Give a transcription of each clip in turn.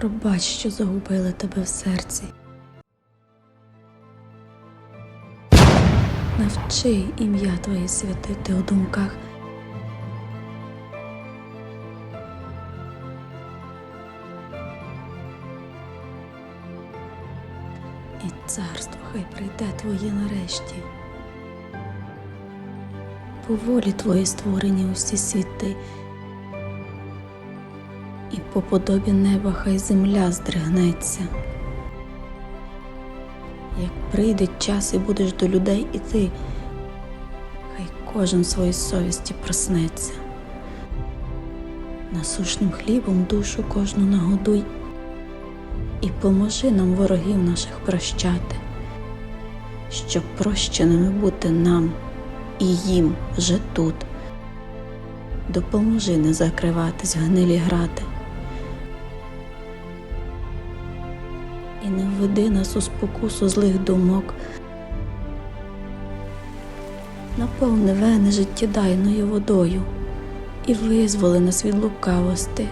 Пробач, що загубила тебе в серці. Навчи ім'я Твоє святити у думках. І царство хай прийде Твоє нарешті. По волі Твої створені усі світи, і по подобі неба хай земля здригнеться. Як прийде час і будеш до людей іти, хай кожен своїй совісті проснеться. Насушним хлібом душу кожну нагодуй і поможи нам ворогів наших прощати, щоб прощеними бути нам і їм вже тут. Допоможи не закриватись гнилі грати. І не введи нас у спокусу злих думок. Наповни вени життєдайною водою і визволи нас від лукавости.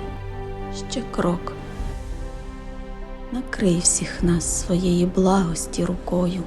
Ще крок. Накрий всіх нас своєї благості рукою.